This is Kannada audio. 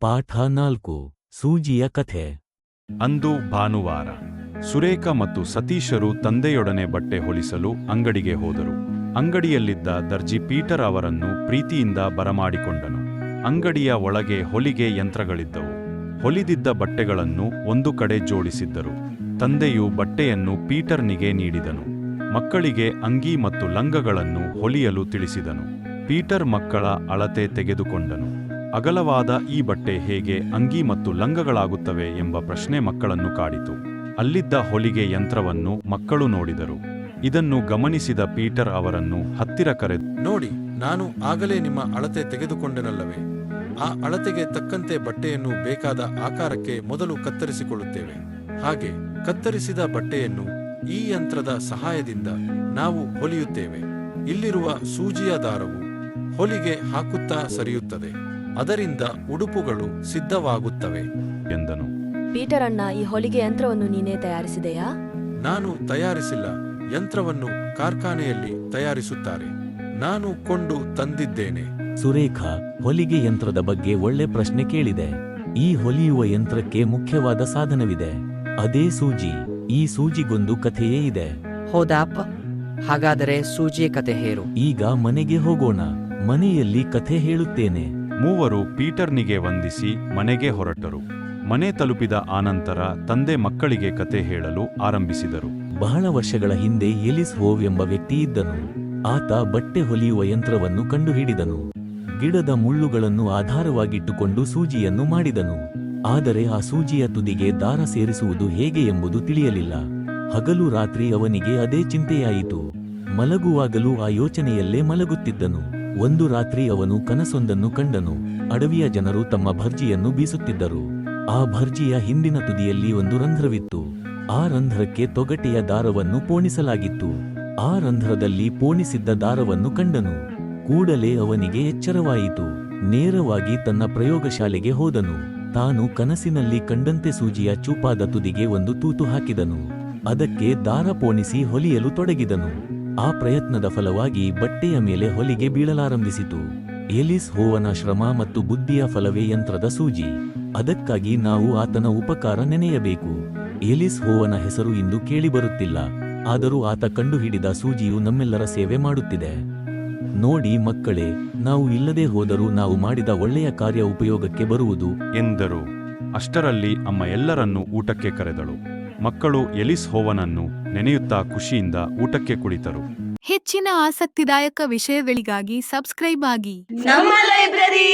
ಪಾಠ ನಾಲ್ಕು, ಸೂಜಿಯ ಕಥೆ. ಅಂದು ಭಾನುವಾರ, ಸುರೇಖ ಮತ್ತು ಸತೀಶರು ತಂದೆಯೊಡನೆ ಬಟ್ಟೆ ಹೊಲಿಸಲು ಅಂಗಡಿಗೆ ಹೋದರು. ಅಂಗಡಿಯಲ್ಲಿದ್ದ ದರ್ಜಿ ಪೀಟರ್ ಅವರನ್ನು ಪ್ರೀತಿಯಿಂದ ಬರಮಾಡಿಕೊಂಡನು. ಅಂಗಡಿಯ ಒಳಗೆ ಹೊಲಿಗೆ ಯಂತ್ರಗಳಿದ್ದವು. ಹೊಲಿದಿದ್ದ ಬಟ್ಟೆಗಳನ್ನು ಒಂದು ಕಡೆ ಜೋಡಿಸಿದ್ದರು. ತಂದೆಯು ಬಟ್ಟೆಯನ್ನು ಪೀಟರ್ನಿಗೆ ನೀಡಿದನು. ಮಕ್ಕಳಿಗೆ ಅಂಗಿ ಮತ್ತು ಲಂಗಗಳನ್ನು ಹೊಲಿಯಲು ತಿಳಿಸಿದನು. ಪೀಟರ್ ಮಕ್ಕಳ ಅಳತೆ ತೆಗೆದುಕೊಂಡನು. ಅಗಲವಾದ ಈ ಬಟ್ಟೆ ಹೇಗೆ ಅಂಗಿ ಮತ್ತು ಲಂಗಗಳಾಗುತ್ತವೆ ಎಂಬ ಪ್ರಶ್ನೆ ಮಕ್ಕಳನ್ನು ಕಾಡಿತು. ಅಲ್ಲಿದ್ದ ಹೊಲಿಗೆ ಯಂತ್ರವನ್ನು ಮಕ್ಕಳು ನೋಡಿದರು. ಇದನ್ನು ಗಮನಿಸಿದ ಪೀಟರ್ ಅವರನ್ನು ಹತ್ತಿರ ಕರೆದು, ನೋಡಿ, ನಾನು ಆಗಲೇ ನಿಮ್ಮ ಅಳತೆ ತೆಗೆದುಕೊಂಡನಲ್ಲವೇ? ಆ ಅಳತೆಗೆ ತಕ್ಕಂತೆ ಬಟ್ಟೆಯನ್ನು ಬೇಕಾದ ಆಕಾರಕ್ಕೆ ಮೊದಲು ಕತ್ತರಿಸಿಕೊಳ್ಳುತ್ತೇವೆ. ಹಾಗೆ ಕತ್ತರಿಸಿದ ಬಟ್ಟೆಯನ್ನು ಈ ಯಂತ್ರದ ಸಹಾಯದಿಂದ ನಾವು ಹೊಲಿಯುತ್ತೇವೆ. ಇಲ್ಲಿರುವ ಸೂಜಿಯ ದಾರವು ಹೊಲಿಗೆ ಹಾಕುತ್ತಾ ಸರಿಯುತ್ತದೆ. ಅದರಿಂದ ಉಡುಪುಗಳು ಸಿದ್ಧವಾಗುತ್ತವೆ. ಎಂದನು. ಪೀಟರ್ ಅಣ್ಣ ಈ ಹೊಲಿಗೆ ಯಂತ್ರವನ್ನು ನೀನೇ ತಯಾರಿಸಿದೆಯಾ? ನಾನು ತಯಾರಿಸಿಲ್ಲ. ಯಂತ್ರವನ್ನು ಕಾರ್ಖಾನೆಯಲ್ಲಿ ತಯಾರಿಸುತ್ತಾರೆ. ನಾನು ಕೊಂಡು ತಂದಿದ್ದೇನೆ. ಸುರೇಖಾ ಹೊಲಿಗೆ ಯಂತ್ರದ ಬಗ್ಗೆ ಒಳ್ಳೆ ಪ್ರಶ್ನೆ ಕೇಳಿದೆ. ಈ ಹೊಲಿಯುವ ಯಂತ್ರಕ್ಕೆ ಮುಖ್ಯವಾದ ಸಾಧನವಿದೆ. ಅದೇ ಸೂಜಿ. ಈ ಸೂಜಿಗೊಂದು ಕಥೆಯೇ ಇದೆ. ಹೌದಾಪ ಹಾಗಾದರೆ ಸೂಜಿಯ ಕಥೆ ಹೇರು. ಈಗ ಮನೆಗೆ ಹೋಗೋಣ. ಮನೆಯಲ್ಲಿ ಕಥೆ ಹೇಳುತ್ತೇನೆ. ಮೂವರು ಪೀಟರ್ನಿಗೆ ವಂದಿಸಿ ಮನೆಗೆ ಹೊರಟರು. ಮನೆ ತಲುಪಿದ ಆನಂತರ ತಂದೆ ಮಕ್ಕಳಿಗೆ ಕತೆ ಹೇಳಲು ಆರಂಭಿಸಿದರು. ಬಹಳ ವರ್ಷಗಳ ಹಿಂದೆ ಎಲಿಸ್ ಹೋವ್ ಎಂಬ ವ್ಯಕ್ತಿ ಇದ್ದನು. ಆತ ಬಟ್ಟೆ ಹೊಲಿಯುವ ಯಂತ್ರವನ್ನು ಕಂಡುಹಿಡಿದನು. ಗಿಡದ ಮುಳ್ಳುಗಳನ್ನು ಆಧಾರವಾಗಿಟ್ಟುಕೊಂಡು ಸೂಜಿಯನ್ನು ಮಾಡಿದನು. ಆದರೆ ಆ ಸೂಜಿಯ ತುದಿಗೆ ದಾರ ಸೇರಿಸುವುದು ಹೇಗೆ ಎಂಬುದು ತಿಳಿಯಲಿಲ್ಲ. ಹಗಲು ರಾತ್ರಿ ಅವನಿಗೆ ಅದೇ ಚಿಂತೆಯಾಯಿತು. ಮಲಗುವಾಗಲೂ ಆ ಯೋಚನೆಯಲ್ಲೇ ಮಲಗುತ್ತಿದ್ದನು. ಒಂದು ರಾತ್ರಿ ಅವನು ಕನಸೊಂದನ್ನು ಕಂಡನು. ಅಡವಿಯ ಜನರು ತಮ್ಮ ಭರ್ಜಿಯನ್ನು ಬೀಸುತ್ತಿದ್ದರು. ಆ ಭರ್ಜಿಯ ಹಿಂದಿನ ತುದಿಯಲ್ಲಿ ಒಂದು ರಂಧ್ರವಿತ್ತು. ಆ ರಂಧ್ರಕ್ಕೆ ತೊಗಟೆಯ ದಾರವನ್ನು ಪೋಣಿಸಲಾಗಿತ್ತು. ಆ ರಂಧ್ರದಲ್ಲಿ ಪೋಣಿಸಿದ್ದ ದಾರವನ್ನು ಕಂಡನು. ಕೂಡಲೇ ಅವನಿಗೆ ಎಚ್ಚರವಾಯಿತು. ನೇರವಾಗಿ ತನ್ನ ಪ್ರಯೋಗಶಾಲೆಗೆ ಹೋದನು. ತಾನು ಕನಸಿನಲ್ಲಿ ಕಂಡಂತೆ ಸೂಜಿಯ ಚೂಪಾದ ತುದಿಗೆ ಒಂದು ತೂತು ಹಾಕಿದನು. ಅದಕ್ಕೆ ದಾರ ಪೋಣಿಸಿ ಹೊಲಿಯಲು ತೊಡಗಿದನು. ಆ ಪ್ರಯತ್ನದ ಫಲವಾಗಿ ಬಟ್ಟೆಯ ಮೇಲೆ ಹೊಲಿಗೆ ಬೀಳಲಾರಂಭಿಸಿತು. ಎಲಿಸ್ ಹೋವನ ಶ್ರಮ ಮತ್ತು ಬುದ್ಧಿಯ ಫಲವೇ ಯಂತ್ರದ ಸೂಜಿ. ಅದಕ್ಕಾಗಿ ನಾವು ಆತನ ಉಪಕಾರ ನೆನೆಯಬೇಕು. ಎಲಿಸ್ ಹೋವನ ಹೆಸರು ಇಂದು ಕೇಳಿಬರುತ್ತಿಲ್ಲ. ಆದರೂ ಆತ ಕಂಡುಹಿಡಿದ ಸೂಜಿಯು ನಮ್ಮೆಲ್ಲರ ಸೇವೆ ಮಾಡುತ್ತಿದೆ. ನೋಡಿ ಮಕ್ಕಳೇ, ನಾವು ಇಲ್ಲದೆ ಹೋದರೂ ನಾವು ಮಾಡಿದ ಒಳ್ಳೆಯ ಕಾರ್ಯ ಉಪಯೋಗಕ್ಕೆ ಬರುವುದು, ಎಂದರು. ಅಷ್ಟರಲ್ಲಿ ಅಮ್ಮ ಎಲ್ಲರನ್ನೂ ಊಟಕ್ಕೆ ಕರೆದಳು. ಮಕ್ಕಳು ಎಲಿಸ್ ಹೋವನನ್ನು ನೆನೆಯುತ್ತಾ ಖುಷಿಯಿಂದ ಊಟಕ್ಕೆ ಕುಳಿತರು. ಹೆಚ್ಚಿನ ಆಸಕ್ತಿದಾಯಕ ವಿಷಯಗಳಿಗಾಗಿ ಸಬ್ಸ್ಕ್ರೈಬ್ ಆಗಿ. ನಮ್ಮ ಲೈಬ್ರರಿ!